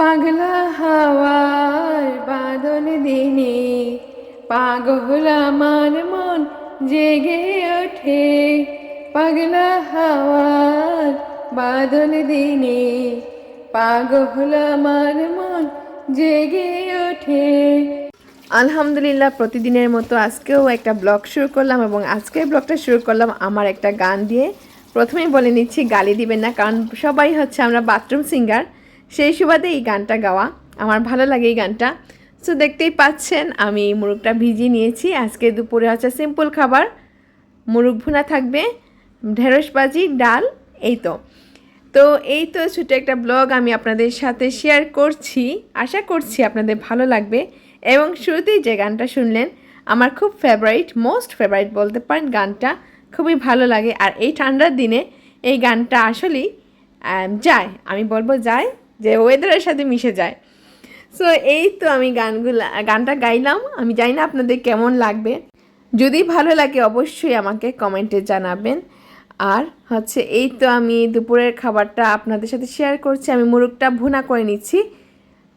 পাগলা হাওয়ার বাদল দিনে পাগল আমার মন জেগে ওঠে। পাগলা হাওয়ার বাদল দিনে পাগল আমার মন জেগে ওঠে। আলহামদুলিল্লাহ, প্রতিদিনের মতো আজকেও একটা ব্লগ শুরু করলাম এবং আজকের ব্লগটা শুরু করলাম আমার একটা গান দিয়ে। প্রথমেই বলে নিচ্ছি, গালি দিবেন না, কারণ সবাই হচ্ছে আমরা বাথরুম সিঙ্গার। সেই সুবাদে এই গানটা গাওয়া। আমার ভালো লাগে এই গানটা। সো দেখতেই পাচ্ছেন, আমি মুরগটা ভিজিয়ে নিয়েছি। আজকে দুপুরে হচ্ছে সিম্পল খাবার। মুরগ ভুনা থাকবে, ঢেঁড়স ভাজি, ডাল, এই তো। তো এই তো ছোটো একটা ব্লগ আমি আপনাদের সাথে শেয়ার করছি। আশা করছি আপনাদের ভালো লাগবে। এবং শুরুতেই যে গানটা শুনলেন, আমার খুব ফেভারিট মোস্ট ফেভারিট বলতে পারেন গানটা। খুবই ভালো লাগে। আর এই ঠান্ডার দিনে এই গানটা আসলেই যায়। আমি বলব যায়। যে ওয়েদারের সাথে মিশে যায়। সো এই তো আমি গানগুলা, গানটা গাইলাম। আমি জানি না আপনাদের কেমন লাগবে। যদি ভালো লাগে, অবশ্যই আমাকে কমেন্টে জানাবেন। আর হচ্ছে, এই তো আমি দুপুরের খাবারটা আপনাদের সাথে শেয়ার করছি। আমি মুরগটা ভুনা করে নিচ্ছি।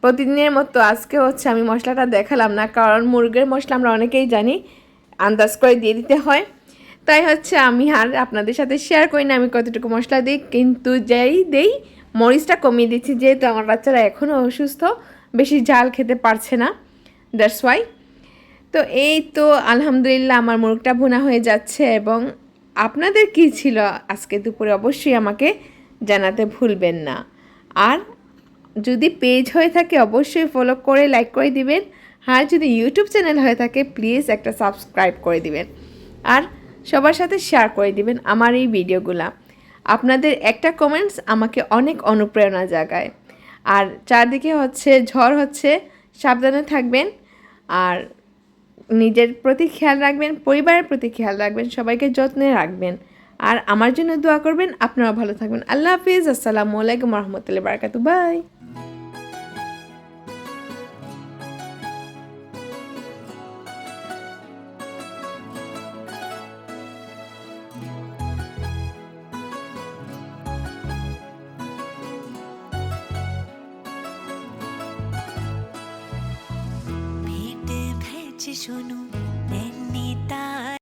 প্রতিদিনের মতো আজকে হচ্ছে, আমি মশলাটা দেখালাম না। কারণ মুরগের মশলা আমরা অনেকেই জানি, আন্দাজ করে দিয়ে দিতে হয়। তাই হচ্ছে, আমি আর আপনাদের সাথে শেয়ার করি না। আমি কতটুকু মশলা দিই, কিন্তু যাই দেই মরিচটা কমিয়ে দিচ্ছি, যেহেতু আমার বাচ্চারা এখনও অসুস্থ, বেশি ঝাল খেতে পারছে না দ্যাটস ওয়াই তো এই তো আলহামদুলিল্লাহ আমার মুরগটা ভুনা হয়ে যাচ্ছে এবং আপনাদের কি ছিল আজকে দুপুরে অবশ্যই আমাকে জানাতে ভুলবেন না। আর যদি পেজ হয়ে থাকে অবশ্যই ফলো করে লাইক করে দিবেন। আর যদি ইউটিউব চ্যানেল হয়ে থাকে প্লিজ একটা সাবস্ক্রাইব করে দিবেন। আর সবার সাথে শেয়ার করে দিবেন আমার এই ভিডিওগুলা আপনাদের একটা কমেন্টস আমাকে অনেক অনুপ্রেরণা জাগায়। আর চারদিকে হচ্ছে ঝড় হচ্ছে, সাবধানে থাকবেন। আর নিজের প্রতি খেয়াল রাখবেন, পরিবারের প্রতি খেয়াল রাখবেন, সবাইকে যত্নে রাখবেন। আর আমার জন্য দোয়া করবেন, আপনারাও ভালো থাকবেন। আল্লাহ হাফিজ, আসসালামু আলাইকুম রহমতুল্লাহ বারকাতু বাই। ভেটে ভেছে শোনো